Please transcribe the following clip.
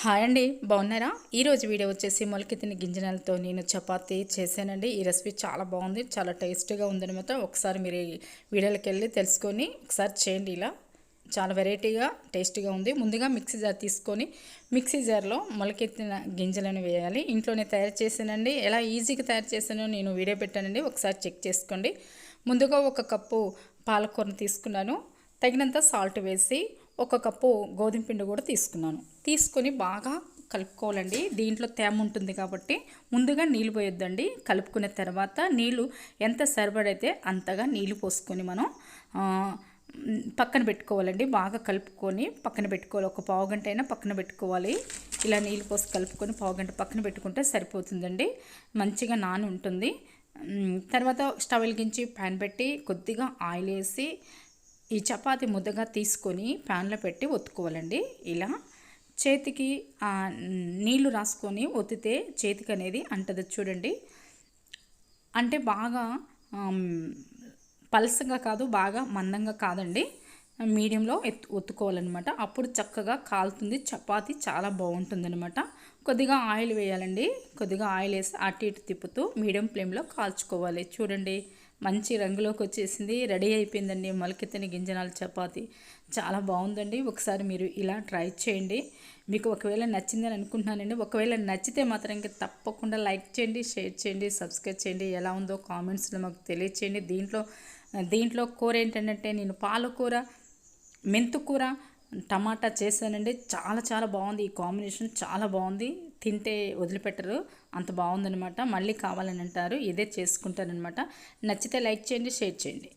Hi అండి బాగున్నారా? ఈరోజు వీడియో వచ్చేసి మొలకెత్తిన గింజనాలతో నేను చపాతి చేశానండి. ఈ రెసిపీ చాలా బాగుంది చాలా టేస్టీగా ఉందనమాట ఒకసారి మీరు వీడియోకి వెళ్ళి తెలుసుకొని ఒకసారి చేయండి ఇలా. చాలా వెరైటీగా టేస్టీగా ఉంది. ముందుగా మిక్సీ జార్ తీసుకొని మిక్సీ జార్లో మొలకెత్తిన గింజలను వేయాలి. ఇంట్లోనే తయారు చేశానండి. ఎలా ఈజీగా తయారు చేశానో నేను వీడియో పెట్టానండి. ఒకసారి చెక్ చేసుకోండి. ముందుగా ఒక కప్పు పాలకూరను తీసుకున్నాను. తగినంత సాల్ట్ వేసి ఒక కప్పు గోధుమ పిండి కూడా తీసుకున్నాను. తీసుకొని బాగా కలుపుకోవాలండి. దీంట్లో తేమ ఉంటుంది కాబట్టి ముందుగా నీళ్ళు పోయొద్దండి. కలుపుకున్న తర్వాత నీళ్ళు ఎంత సరిపడైతే అంతగా నీళ్ళు పోసుకొని మనం పక్కన పెట్టుకోవాలండి. బాగా కలుపుకొని పక్కన పెట్టుకోవాలి. ఒక పావు గంట అయినా పక్కన పెట్టుకోవాలి. ఇలా నీళ్ళు పోసి కలుపుకొని పావు గంట పక్కన పెట్టుకుంటే సరిపోతుందండి. మంచిగా నాని ఉంటుంది తర్వాత స్టవ్ వెలిగించి ప్యాన్ పెట్టి కొద్దిగా ఆయిల్ వేసి ఈ చపాతి ముద్దగా తీసుకొని ప్యాన్లో పెట్టి ఒత్తుకోవాలండి. ఇలా చేతికి నీళ్ళు రాసుకొని ఒత్తితే చేతికి అనేది అంటది చూడండి. అంటే బాగా పలసగా కాదు బాగా మందంగా కాదండి. మీడియంలో ఎత్తు ఒత్తుకోవాలన్నమాట. అప్పుడు చక్కగా కాలుతుంది. చపాతి చాలా బాగుంటుందన్నమాట. కొద్దిగా ఆయిల్ వేయాలండి. కొద్దిగా ఆయిల్ వేసి అటు ఇటు తిప్పుతూ మీడియం ఫ్లేమ్లో కాల్చుకోవాలి. చూడండి మంచి రంగులోకి వచ్చేసింది. రెడీ అయిపోయిందండి మొలకెత్తని గింజనాల చపాతి. చాలా బాగుందండి. ఒకసారి మీరు ఇలా ట్రై చేయండి. మీకు ఒకవేళ నచ్చిందని అనుకుంటున్నానండి. ఒకవేళ నచ్చితే మాత్రం ఇంకా తప్పకుండా లైక్ చేయండి షేర్ చేయండి సబ్స్క్రైబ్ చేయండి. ఎలా ఉందో కామెంట్స్లో మాకు తెలియచేయండి. దీంట్లో దీంట్లో కూర ఏంటంటే నేను పాలకూర మెంతుకూర టమాటా చేశానండి. చాలా చాలా బాగుంది. ఈ కాంబినేషన్ చాలా బాగుంది. తింటే వదిలిపెట్టరు. అంత బాగుందనమాట మళ్ళీ కావాలని అంటారు. ఇదే చేసుకుంటారనమాట నచ్చితే లైక్ చేయండి షేర్ చేయండి.